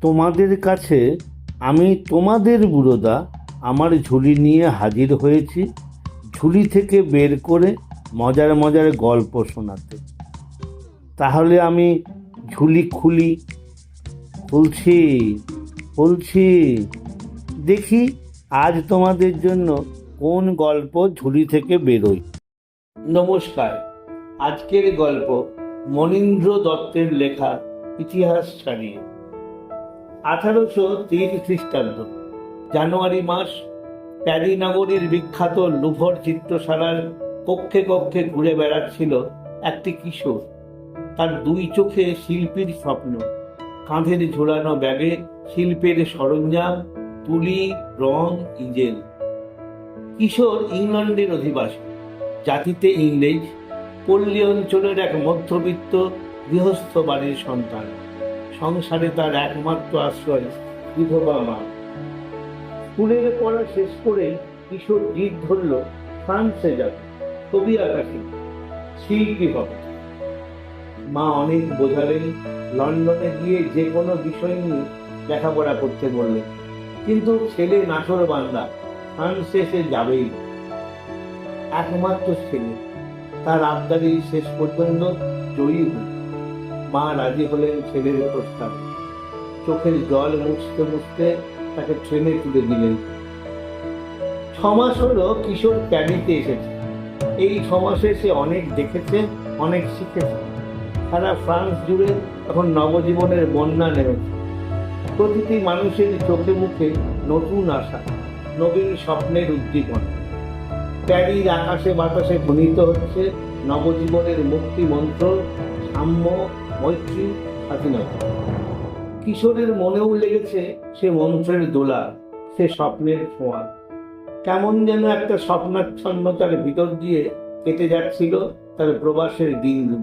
তোমাদের কাছে আমি তোমাদের বুড়োদা আমার ঝুলি নিয়ে হাজির হয়েছি, ঝুলি থেকে বের করে মজার মজার গল্প শোনাতে। তাহলে আমি ঝুলি খুলি, খুলছি খুলছি। দেখি আজ তোমাদের জন্য কোন গল্প ঝুলি থেকে বেরোয়। নমস্কার, আজকের গল্প মনীন্দ্র দত্তের লেখা ইতিহাস ছাড়িয়ে। আঠারোশো তিন খ্রিস্টাব্দ, জানুয়ারি মাস প্যারি নগরীর বিখ্যাত লুভর চিত্রশালার কক্ষে কক্ষে ঘুরে বেড়াচ্ছিল একটি কিশোর। তার দুই চোখে শিল্পীর স্বপ্ন, কাঁধের ঝোলানো ব্যাগে শিল্পের সরঞ্জাম, তুলি, রং ইজেল কিশোর ইংল্যান্ডের অধিবাসী, জাতিতে ইংরেজ, পল্লী অঞ্চলের এক মধ্যবিত্ত গৃহস্থ বাড়ির সন্তান। সংসারে তার একমাত্র আশ্রয় বিধবা মা। স্কুলের পড়া শেষ করে কিশোর জিদ ধরল ফ্রান্সে যাবে ছবি আঁকা শিখবে, শিল্পী হবে। মা অনেক বোঝালেন লন্ডনে গিয়ে যে কোনো বিষয় নিয়ে লেখাপড়া করতে বললেন। কিন্তু ছেলে নাচর বান্দা ফ্রান্সে সে যাবেই। একমাত্র ছেলে তার আবদারি শেষ পর্যন্ত জয়ী হল। মা রাজি হলেন ছেলের প্রস্তাবে। চোখের জল মুছতে মুছতে তাকে ট্রেনে তুলে দিলেন। ছমাস হলো কিশোর প্যারিতে এসেছে। এই ছমাসে সে অনেক দেখেছে, অনেক শিখেছে। সারা ফ্রান্স জুড়ে এখন নবজীবনের বন্যা নেমেছে। প্রতিটি মানুষের চোখে মুখে নতুন আশা, নবীন স্বপ্নের উদ্দীপন। প্যারির আকাশে বাতাসে ধ্বনিত হচ্ছে নবজীবনের মুক্তি মন্ত্র সাম্য মৈত্রী স্বাধীনতা কিশোরের মনেও লেগেছে সে মন্ত্রের দোলা, সে স্বপ্নের ছোঁয়া কেমন যেন একটা স্বপ্নাচ্ছন্নতার ভিতর দিয়ে কেটে যাচ্ছিল তার প্রবাসের দিনগুলো।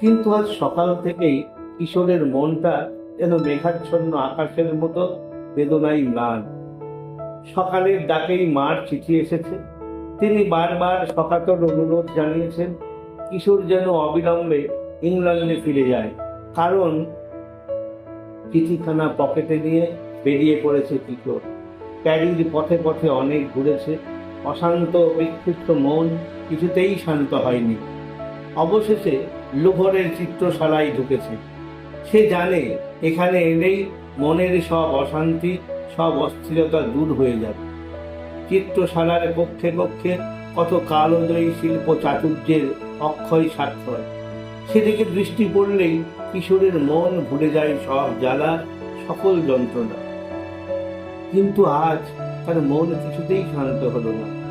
কিন্তু আজ সকাল থেকেই কিশোরের মনটা যেন মেঘাচ্ছন্ন আকাশের মতো বেদনাই ম্লান। সকালের ডাকেই মার চিঠি এসেছে। তিনি বারবার সকাতর অনুরোধ জানিয়েছেন, কিশোর যেন অবিলম্বে ইংল্যান্ডে ফিরে যায়। কারণ চিঠিখানা পকেটে নিয়ে বেরিয়ে পড়েছে কিশোর প্যারির পথে পথে অনেক ঘুরেছে। অশান্ত বিক্ষিপ্ত মন কিছুতেই শান্ত হয়নি। অবশেষে লোভরের চিত্রশালায় ঢুকেছে। সে জানে এখানে এলেই মনের সব অশান্তি, সব অস্থিরতা দূর হয়ে যাবে। চিত্রশালার পক্ষে পক্ষে কত কালোদয়ী শিল্প চাতুর্যের অক্ষয় স্বাক্ষর। সেদিকে দৃষ্টি পড়লেই কিশোরের মন ভুলে যায় সব জ্বালা সকল যন্ত্রণা। কিন্তু আজ তার মন কিছুতেই শান্ত হলো না।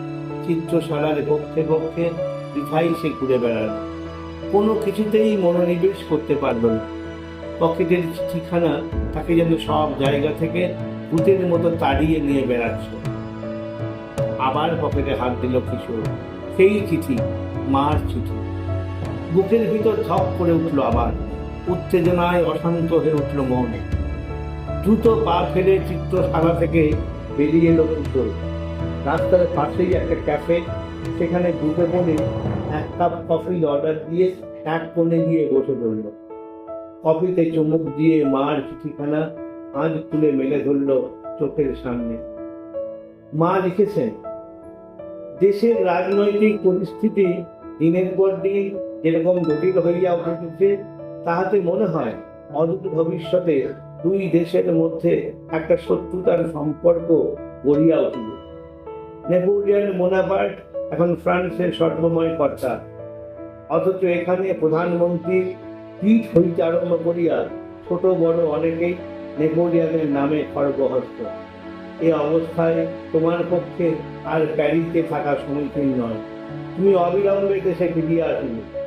চিত্রশালার কক্ষে কক্ষে বৃথাই সে ঘুরে বেড়ালো। কোনো কিছুতেই মনোনিবেশ করতে পারল না। পকেটের ঠিকানা তাকে যেন সব জায়গা থেকে ভূতের মতো তাড়িয়ে নিয়ে বেড়াচ্ছে। আবার পকেটে হাত দিল কিশোর। সেই চিঠি, মার চিঠি। বুকের ভিতর ধপ করে উঠল আবার। উত্তেজনায় অশান্ত হয়ে উঠল মন। দ্রুত পা ফেলে চিত্রশালা থেকে বেরিয়ে এলো কিশোর রাস্তার পাশেই একটা ক্যাফে, সেখানে ঢুকে পড়ে এক কাপ কফি অর্ডার দিয়ে এক কোণে গিয়ে বসে পড়ল। কফিতে চুমুক দিয়ে মার চিঠিখানা আজ খুলে মেলে ধরল চোখের সামনে। মা লিখেছেন, দেশের রাজনৈতিক পরিস্থিতি দিনের পর দিন যেরকম জটিল হইয়া উঠিতেছে তাহাতে মনে হয় অদূর ভবিষ্যতে দুই দেশের মধ্যে একটা শত্রুতার সম্পর্ক গড়িয়া উঠিল। নেপোলিয়ন মোনাপার্ট এখন ফ্রান্সের সর্বময় কর্তা। অথচ এখানে প্রধানমন্ত্রী পিঠ হইতে আরম্ভ করিয়া ছোট বড় অনেকেই নেপোলিয়নের নামে খড়গহস্ত। এ অবস্থায় তোমার পক্ষে আর প্যারিসে থাকা সমীচীন নয়। তুমি অবিলম্বে দেশে ফিরিয়া আসিবে।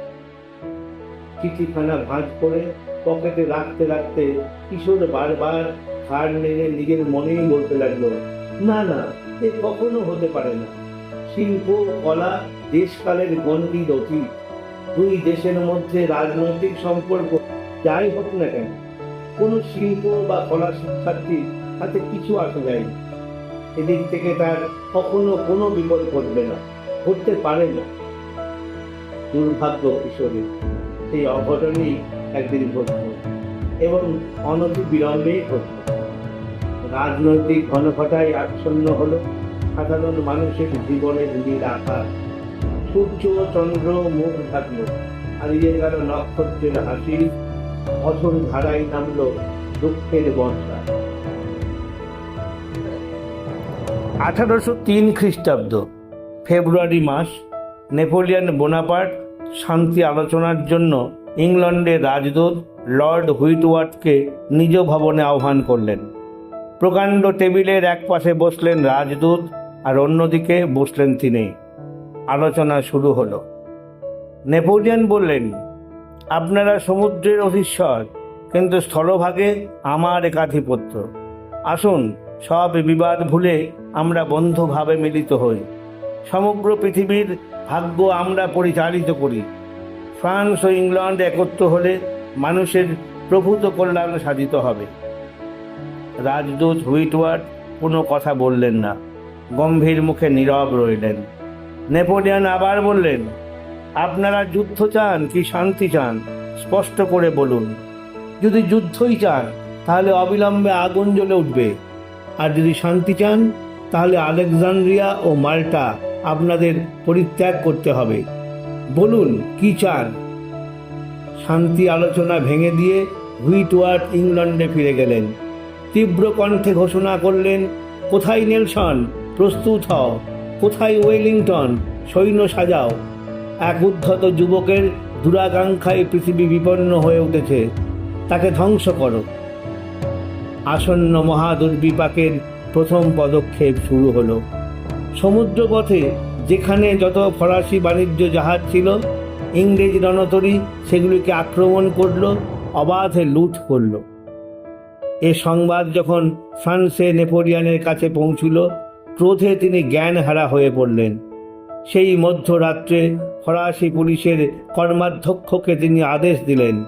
চিঠিখানা ভাঁজ করে পকেটে রাখতে রাখতে কিশোর বারবার হার নেড়ে নিজের মনেই বলতে লাগল, না না, এ কখনো হতে পারে না। শিল্প, কলা, দেশকালের গণ্ডির অতীত। দুই দেশের মধ্যে রাজনৈতিক সম্পর্ক, যাই হোক না কেন, কোনো শিল্প বা কলা শিক্ষার্থী তাতে কিছু আসে যায়নি এদিক থেকে তার কখনো কোনো বিপদ ঘটবে না, ঘটতে পারে না। দুর্ভাগ্য কিশোরের সেই অঘটনই একদিন ঘটল এবং অনতি বিলম্বেই ঘটল। রাজনৈতিক ঘনঘটায় আচ্ছন্ন হলো সাধারণ মানুষের জীবনের নীল আকাশ। সূর্য, চন্দ্র, মুখ ঢাকলো হারিয়ে গেল নক্ষত্রের হাসি অসর ধারায় নামলো দুঃখের বর্ষা। আঠারোশো তিন খ্রিস্টাব্দ, ফেব্রুয়ারি মাস, নেপোলিয়ান বোনাপার্ট শান্তি আলোচনার জন্য ইংল্যান্ডের রাজদূত লর্ড হুইটওয়ার্থকে নিজ ভবনে আহ্বান করলেন। প্রকাণ্ড টেবিলের এক পাশে বসলেন রাজদূত আর অন্যদিকে বসলেন তিনি। আলোচনা শুরু হলো। নেপোলিয়ন বললেন, আপনারা সমুদ্রের অধীশ্বর, কিন্তু স্থলভাগে আমার একাধিপত্য। আসুন, সব বিবাদ ভুলে আমরা বন্ধুভাবে মিলিত হই। সমগ্র পৃথিবীর ভাগ্য আমরা পরিচালিত করি। ফ্রান্স ও ইংল্যান্ড একত্র হলে মানুষের প্রভূত কল্যাণ সাধিত হবে। রাজদূত হুইটওয়ার্ড কোনো কথা বললেন না। গম্ভীর মুখে নীরব রইলেন। নেপোলিয়ান আবার বললেন, আপনারা যুদ্ধ চান কি শান্তি চান? স্পষ্ট করে বলুন। যদি যুদ্ধই চান, তাহলে অবিলম্বে আগুন জ্বলে উঠবে। আর যদি শান্তি চান, তাহলে আলেকজান্দ্রিয়া ও মাল্টা আপনাদের পরিত্যাগ করতে হবে। বলুন, কি চান? শান্তি আলোচনা ভেঙে দিয়ে হুইটওয়ার্ড ইংল্যান্ডে ফিরে গেলেন। তীব্র কণ্ঠে ঘোষণা করলেন, কোথায় নেলসন? প্রস্তুত হও। কোথায় ওয়েলিংটন? সৈন্য সাজাও। এক উদ্ধত যুবকের দুরাকাঙ্ক্ষায় পৃথিবী বিপন্ন হয়ে উঠেছে। তাকে ধ্বংস করো। আসন্ন মহাদুর্বিপাকের প্রথম পদক্ষেপ শুরু হলো। সমুদ্রপথে যেখানে যত ফরাসি বাণিজ্য জাহাজ ছিল, ইংরেজ রণতরী সেগুলিকে আক্রমণ করল, অবাধে লুট করল। এ সংবাদ যখন ফ্রান্সে নেপোলিয়নের কাছে পৌঁছল, ক্রোধে তিনি জ্ঞান হারা হয়ে পড়লেন। সেই মধ্যরাত্রে ফরাসি পুলিশের কর্মাধ্যক্ষকে তিনি আদেশ দিলেন,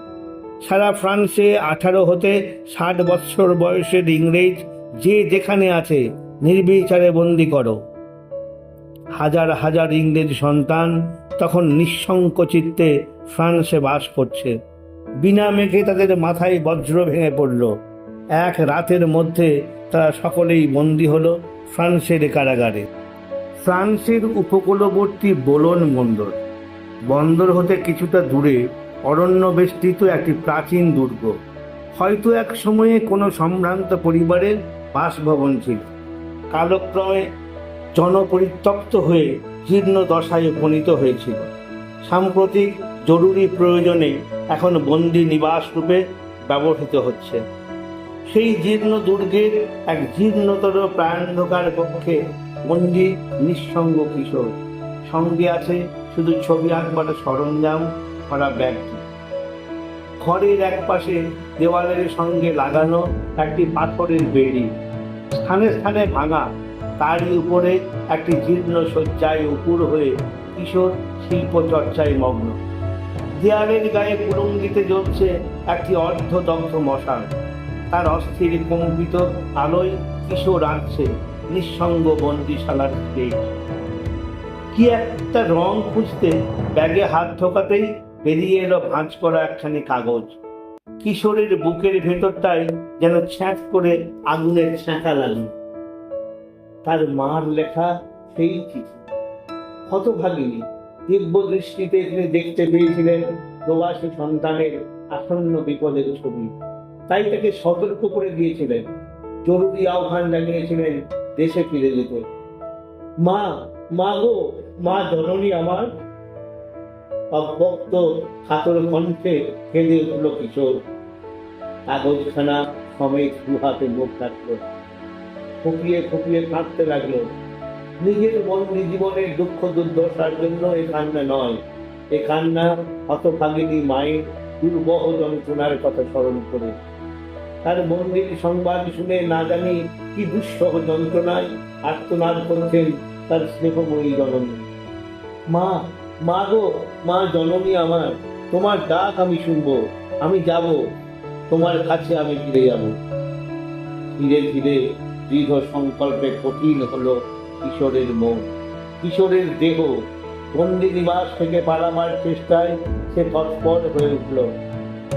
সারা ফ্রান্সে আঠারো হতে ষাট বৎসর বয়সের ইংরেজ যে যেখানে আছে, নির্বিচারে বন্দি করো। হাজার হাজার ইংরেজ সন্তান তখন নিঃশঙ্ক চিত্তে ফ্রান্সে বাস করছে। বিনা মেঘে তাদের মাথায় বজ্র ভেঙে পড়ল। এক রাতের মধ্যে তারা সকলেই বন্দী হলো ফ্রান্সের কারাগারে। ফ্রান্সের উপকূলবর্তী বোলন বন্দর। বন্দর হতে কিছুটা দূরে অরণ্য বেষ্টিত একটি প্রাচীন দুর্গ। হয়তো এক সময়ে কোনো সম্ভ্রান্ত পরিবারের বাসভবন ছিল। কালক্রমে জনপরিত্যক্ত হয়ে জীর্ণ দশায় উপনীত হয়েছিল। সাম্প্রতিক জরুরি প্রয়োজনে এখন বন্দি নিবাস রূপে ব্যবহৃত হচ্ছে। সেই জীর্ণ দুর্গের এক জীর্ণতর প্রায়ন্ধকার কক্ষে বন্দি নিঃসঙ্গ কিশোর। সঙ্গে আছে শুধু ছবি আঁকবার সরঞ্জাম করা ব্যাগটি। ঘরের এক পাশে দেওয়ালের সঙ্গে লাগানো একটি পাথরের বেড়ি। স্থানে স্থানে ভাঙা তারই উপরে একটি জীর্ণ শয্যায় উপুর হয়ে কিশোর শিল্প চর্চায় মগ্ন। দেয়ালের গায়ে কুলঙ্গিতে জ্বলছে একটি অর্ধদগ্ধ মশাল। তার অস্থির কম্পিত আলোয় কিশোর আঁকছে নিঃসঙ্গ বন্দিশালার স্টেজ কি একটা রং খুঁজতে ব্যাগে হাত ঢোকাতেই বেরিয়ে এলো ভাঁজ করা একখানি কাগজ। কিশোরের বুকের ভেতরটায় যেন ছ্যাঁক করে আগুনের ছ্যাঁকা লাগল। তার মার লেখা সেই চিঠি। হতভাগিনী দিব্য দৃষ্টিতে তিনি দেখতে পেয়েছিলেন প্রবাসী সন্তানের আসন্ন বিপদের ছবি। তাই তাকে সতর্ক করে দিয়েছিলেন। জরুরি আহ্বান জানিয়েছিলেন দেশে ফিরে যেতে। মা মা গো, মা জননী আমার। অব্যক্ত খাতর কণ্ঠে কেঁদে উঠল কিশোর। কাগজখানা সমেত দুহাতে মুখ রাখল। ফুপিয়ে ফুপিয়ে কাঁদতে লাগল। নিজের বন্দি জীবনের দুঃখ, দুর্দশার জন্য এ কান্না নয়। এ কান্না হতভাগিনী মায়ের দুর্বহ যন্ত্রণার কথা স্মরণ করে। তার মন্দির সংবাদ শুনে না জানি কি দুঃসহ যন্ত্রণায় আর্তনাদ করছেন তার স্নেহময়ী জননী। মা মা গো, মা জননী আমার, তোমার ডাক আমি শুনব, আমি যাব, তোমার কাছে আমি ফিরে যাব। ধীরে ধীরে দৃঢ় সংকল্পে কঠিন হলো কিশোরের মন। কিশোরের দেহ বন্দি নিবাস থেকে পালাবার চেষ্টায় সে তৎপর হয়ে উঠল।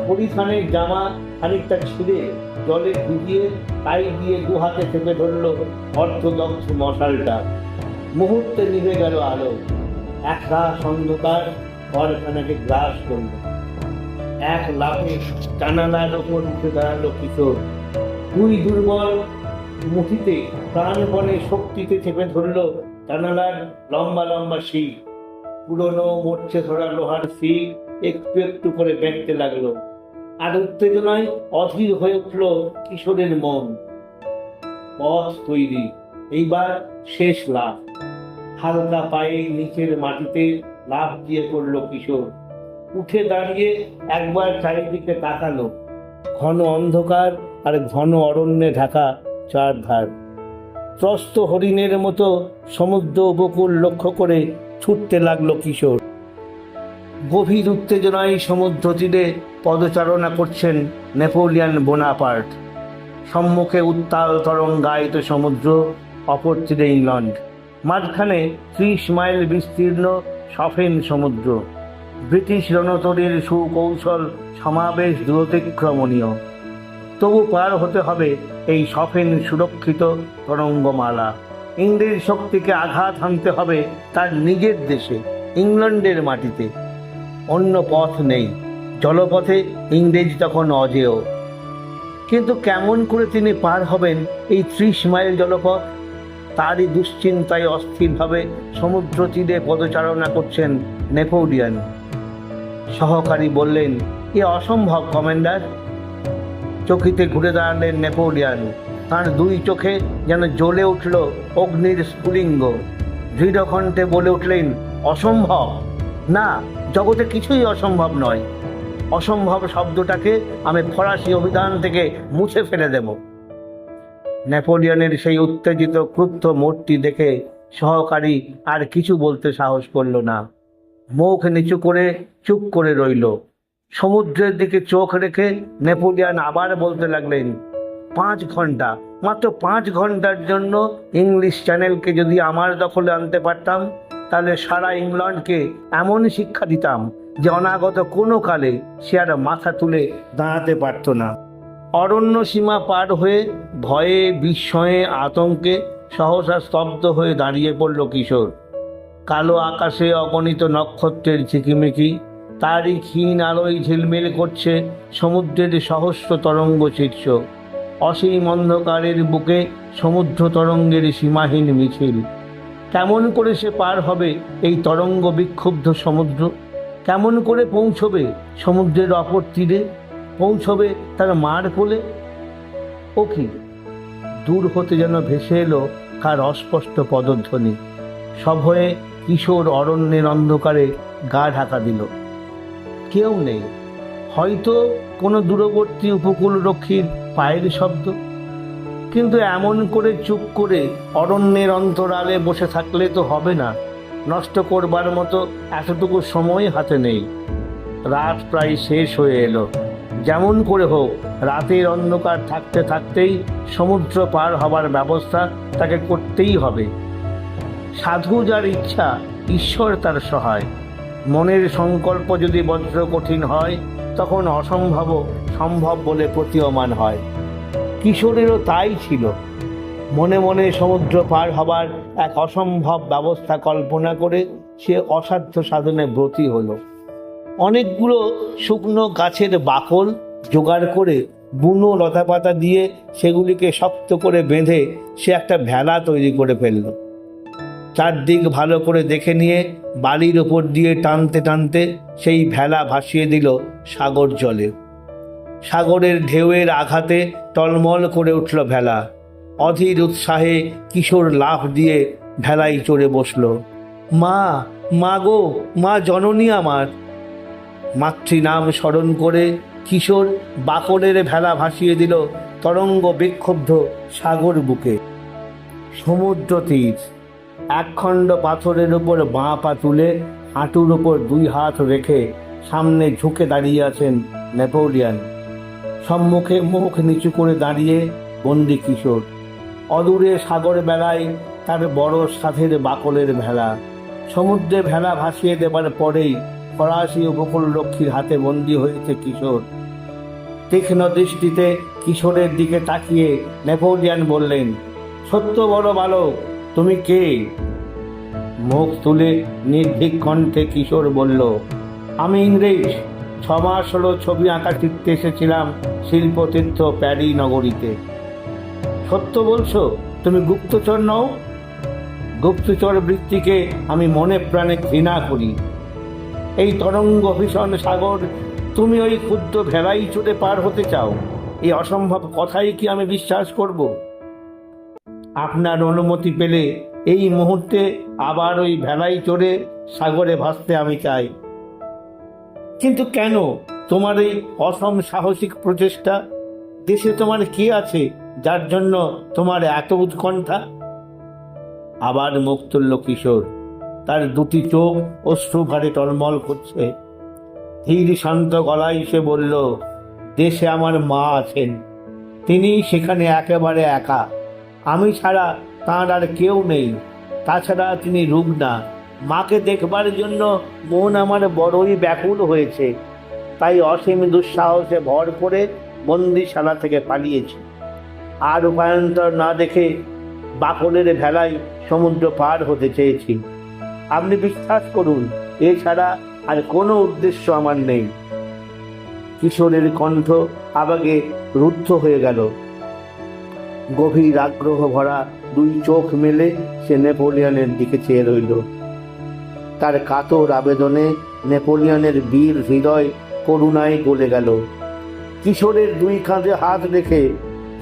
পরিধানের জামা খানিকটা ছিঁড়ে জলে ভিজিয়ে তাই দিয়ে দু হাতে চেপে ধরল অর্থোডক্স মশালটা। মুহূর্তে নিভে গেল আলো। এক রাস অন্ধকার ঘরখানাকে গ্রাস করল। এক লাফে জানালার ওপর উঠে দাঁড়াল কিশোর। দুই দুর্বল মুঠিতে প্রাণপণে শক্তিতে চেপে ধরলো জানালার লম্বা লম্বা শিক পুরনো মরছে ধরা লোহার শিক একটু একটু করে বেঁকতে লাগল। আর উত্তেজনায় অধীর হয়ে উঠল কিশোরের মন। পথ তৈরি, এইবার শেষ লাভ হালকা পায়ে নিচের মাটিতে লাফ দিয়ে পড়ল কিশোর। উঠে দাঁড়িয়ে একবার চারিদিকে তাকালো। ঘন অন্ধকার আর ঘন অরণ্যে ঢাকা চারধার। ত্রস্ত হরিণের মতো সমুদ্র উপকূল লক্ষ্য করে ছুটতে লাগল কিশোর। গভীর উত্তেজনায় সমুদ্র তীরে পদচারণা করছেন নেপোলিয়ান বোনাপার্ট। সম্মুখে উত্তাল তরঙ্গায়িত সমুদ্র, অপর তীরে ইংল্যান্ড মাঝখানে ত্রিশ মাইল বিস্তীর্ণ সফেন সমুদ্র। ব্রিটিশ রণতরীর সুকৌশল সমাবেশ দূরতিক্রমণীয়। তবু পার হতে হবে এই সফেন সুরক্ষিত তরঙ্গমালা। ইংরেজ শক্তিকে আঘাত হানতে হবে তার নিজের দেশে, ইংল্যান্ডের মাটিতে। অন্য পথ নেই, জলপথে ইংরেজ তখন অজেয়। কিন্তু কেমন করে তিনি পার হবেন এই ত্রিশ মাইল জলপথ? তারই দুশ্চিন্তায় অস্থিরভাবে সমুদ্র তীরে পদচারণা করছেন নেপোলিয়ান। সহকারী বললেন, এ অসম্ভব, কমান্ডার। চকিতে ঘুরে দাঁড়ালেন নেপোলিয়ান। তার দুই চোখে যেন জ্বলে উঠল অগ্নির স্ফুলিঙ্গ। দৃঢ় কণ্ঠে বলে উঠলেন, অসম্ভব। না, জগতে কিছুই অসম্ভব নয়। অসম্ভব শব্দটাকে আমি ফরাসি অভিধান থেকে মুছে ফেলে দেব। নেপোলিয়নের সেই উত্তেজিত, ক্রুদ্ধ মূর্তি দেখে সহকারী আর কিছু বলতে সাহস করল না। মুখ নিচু করে চুপ করে রইল। সমুদ্রের দিকে চোখ রেখে নেপোলিয়ান আবার বলতে লাগলেন, পাঁচ ঘণ্টা। মাত্র পাঁচ ঘণ্টার জন্য ইংলিশ চ্যানেলকে যদি আমার দখলে আনতে পারতাম, তাহলে সারা ইংল্যান্ডকে এমন শিক্ষা দিতাম যে অনাগত কোনো কালে সে আর মাথা তুলে দাঁড়াতে পারত না। অরণ্য সীমা পার হয়ে ভয়ে, বিস্ময়ে, আতঙ্কে সহসা স্তব্ধ হয়ে দাঁড়িয়ে পড়ল কিশোর। কালো আকাশে অগণিত নক্ষত্রের ঝিকিমিকি তারই ক্ষীণ আলোয় ঝিলমিল করছে সমুদ্রের সহস্র তরঙ্গ শীর্ষ। অসীম অন্ধকারের বুকে সমুদ্র তরঙ্গের সীমাহীন মিছিল। কেমন করে সে পার হবে এই তরঙ্গ বিক্ষুব্ধ সমুদ্র? কেমন করে পৌঁছবে সমুদ্রের অপর তীরে? পৌঁছবে তার মার কোলে? ও কি? দূর হতে যেন ভেসে এলো কার অস্পষ্ট পদধ্বনি। সভয়ে কিশোর অরণ্যের অন্ধকারে গা ঢাকা দিল। কেউ নেই। হয়তো কোনো দূরবর্তী উপকূলরক্ষীর পায়ের শব্দ, কিন্তু এমন করে চুপ করে অরণ্যের অন্তরালে বসে থাকলে তো হবে না। নষ্ট করবার মতো এতটুকু সময় হাতে নেই। রাত প্রায় শেষ হয়ে এলো। যেমন করে হোক, রাতের অন্ধকার থাকতে থাকতেই সমুদ্র পার হবার ব্যবস্থা তাকে করতেই হবে। সাধু যার ইচ্ছা, ঈশ্বর তার সহায়। মনের সংকল্প যদি বজ্র কঠিন হয়, তখন অসম্ভব সম্ভব বলে প্রতীয়মান হয়। কিশোরেরও তাই ছিল। মনে মনে সমুদ্র পার হবার এক অসম্ভব ব্যবস্থা কল্পনা করে সে অসাধ্য সাধনে ব্রতী হলো। অনেকগুলো শুকনো গাছের বাকল জোগাড় করে বুনো লতাপাতা দিয়ে সেগুলিকে শক্ত করে বেঁধে সে একটা ভেলা তৈরি করে ফেলল। চারদিক ভালো করে দেখে নিয়ে বালির ওপর দিয়ে টানতে টানতে সেই ভেলা ভাসিয়ে দিল সাগর জলে। সাগরের ঢেউয়ের আঘাতে টলমল করে উঠল ভেলা। অধীর উৎসাহে কিশোর লাফ দিয়ে ভেলায় চড়ে বসল। মা মা গো, মা জননী আমার! মাতৃনাম স্মরণ করে কিশোর বাকলের ভেলা ভাসিয়ে দিল তরঙ্গ বিক্ষুব্ধ সাগর বুকে। সমুদ্র তীর। একখণ্ড পাথরের উপর বাঁ পা তুলে হাঁটুর উপর দুই হাত রেখে সামনে ঝুঁকে দাঁড়িয়ে আছেন নেপোলিয়ান। সম্মুখে মুখ নিচু করে দাঁড়িয়ে বন্দি কিশোর। অদূরে সাগর বেলায় তার বড় সাথের বাকলের ভেলা সমুদ্রে ভেলা ভাসিয়ে দেবার পরেই ফরাসি উপকূল রক্ষীর হাতে বন্দী হয়েছে কিশোর। তীক্ষ্ণ দৃষ্টিতে কিশোরের দিকে তাকিয়ে নেপোলিয়ান বললেন, সত্য বড় বালক তুমি কে? মুখ তুলে নির্ভীক কণ্ঠে কিশোর বলল, আমি ইংরেজ। ছ মাস হলো ছবি আঁকা শিখতে এসেছিলাম শিল্পতীর্থ প্যারি নগরীতে। সত্য বলছো? তুমি গুপ্তচর নও। গুপ্তচর বৃত্তিকে আমি মনে প্রাণে ঘৃণা করি। এই তরঙ্গ ভীষণ সাগর, তুমি ওই ক্ষুদ্র ভেলাই চড়ে পার হতে চাও। এই অসম্ভব কথাই কি আমি বিশ্বাস করব? আপনার অনুমতি পেলে এই মুহূর্তে আবার ওই ভেলাই চড়ে সাগরে ভাসতে আমি চাই। কিন্তু কেন? তোমার এই অসম সাহসিক প্রচেষ্টা? দেশে তোমার কি আছে যার জন্য তোমার এত উৎকণ্ঠা? আবার মুখ তুলল কিশোর, তার দুটি চোখ অশ্রুভারে টলমল করছে। ধীর শান্ত গলায় সে বলল, দেশে আমার মা আছেন। তিনি সেখানে একেবারে একা। আমি ছাড়া তাঁর আর কেউ নেই। তাছাড়া তিনি রুগ্না। মাকে দেখবার জন্য মন আমার বড়ই ব্যাকুল হয়েছে। তাই অসীম দুঃসাহসে ভর করে বন্দিশালা থেকে পালিয়েছি। আর উপায়ন্তর না দেখে বাকলের ভেলায় সমুদ্র পার হতে চেয়েছি। আপনি বিশ্বাস করুন, এছাড়া আর কোনো উদ্দেশ্য আমার নেই। কিশোরের কণ্ঠ আবাগে রুদ্ধ হয়ে গেল। গভীর আগ্রহ ভরা দুই চোখ মেলে সে নেপোলিয়নের দিকে চেয়ে রইল। তার কাতর আবেদনে নেপোলিয়নের বীর হৃদয় করুণায় গলে গেল। কিশোরের দুই কাঁধে হাত রেখে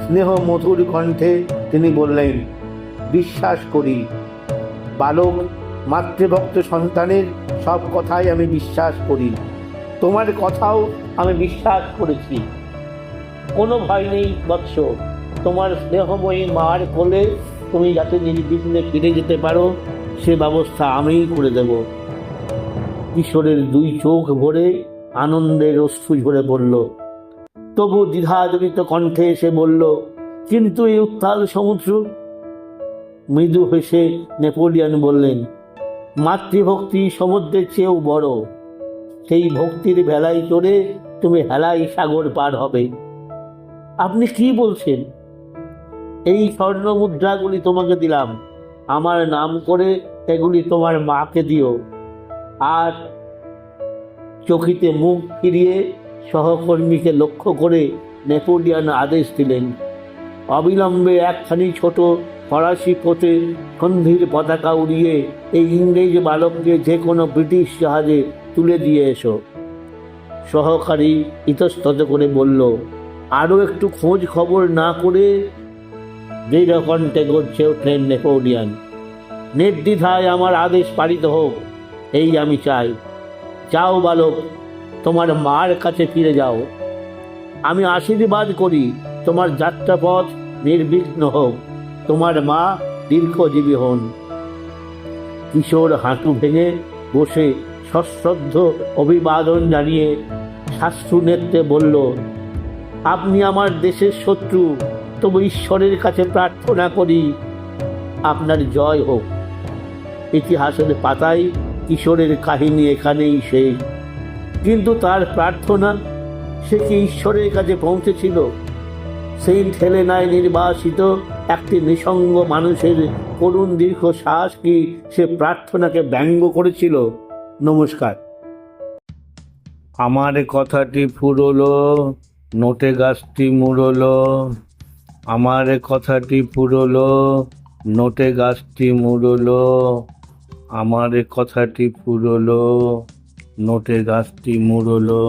স্নেহ মধুর কণ্ঠে তিনি বললেন, বিশ্বাস করি, বালক, মাতৃভক্ত সন্তানের সব কথাই আমি বিশ্বাস করি। তোমার কথাও আমি বিশ্বাস করেছি। কোনো ভয় নেই বৎস। তোমার স্নেহময়ী মার কোলে তুমি যাতে নির্বিঘ্নে ফিরে যেতে পারো, সে ব্যবস্থা আমিই করে দেব। কিশোরের দুই চোখ ভরে আনন্দের অশ্রু ঝরে পড়ল। তবু দ্বিধাজনিত কণ্ঠে এসে বলল, কিন্তু এই উত্তাল সমুদ্র? মৃদু হেসে নেপোলিয়ান বললেন, মাতৃভক্তি সমুদ্রের চেয়েও বড়। সেই ভক্তির ভেলায় চড়ে তুমি হেলাই সাগর পার হবে। আপনি কি বলছেন? এই স্বর্ণ মুদ্রাগুলি তোমাকে দিলাম। আমার নাম করে এগুলি তোমার মাকে দিও। আর চকিতে মুখ ফিরিয়ে সহকর্মীকে লক্ষ্য করে নেপোলিয়ান আদেশ দিলেন। অবিলম্বে একখানি ছোট ফরাসি পোতে সন্ধির পতাকা উড়িয়ে এই ইংরেজ বালককে যে কোনো ব্রিটিশ জাহাজে তুলে দিয়ে এসো। সহকারী ইতস্তত করে বলল, আরও একটু খোঁজ খবর না করে দৃঢ়কণ্ঠে গড়ছে উঠলেন নেপোলিয়ান। নির্দ্বিধায় আমার আদেশ পালিত হোক, এই আমি চাই। যাও বালক, তোমার মার কাছে ফিরে যাও। আমি আশীর্বাদ করি, তোমার যাত্রাপথ নির্বিঘ্ন হোক, তোমার মা দীর্ঘজীবী হন। কিশোর হাঁটু ভেঙে বসে সশ্রদ্ধ অভিবাদন জানিয়ে শাস্ত্রু নেত্রে বলল, আপনি আমার দেশের শত্রু তবু ঈশ্বরের কাছে প্রার্থনা করি, আপনার জয় হোক। ইতিহাসের পাতায় কিশোরের কাহিনী এখানেই শেষ কিন্তু তার প্রার্থনা, সে কি ঈশ্বরের কাছে পৌঁছেছিল? সেই ঠেলেনায় নির্বাসিত একটি নিঃসঙ্গ মানুষের করুণ দীর্ঘ শ্বাস কি সে প্রার্থনাকে ব্যঙ্গ করেছিল? নমস্কার। আমার কথাটি ফুরলো, নোটে গাছটি মুড়লো আমার কথাটি ফুরলো নোটে গাছটি মুড়লো। আমার কথাটি ফুরলো নোটে গাছটি মুড়লো।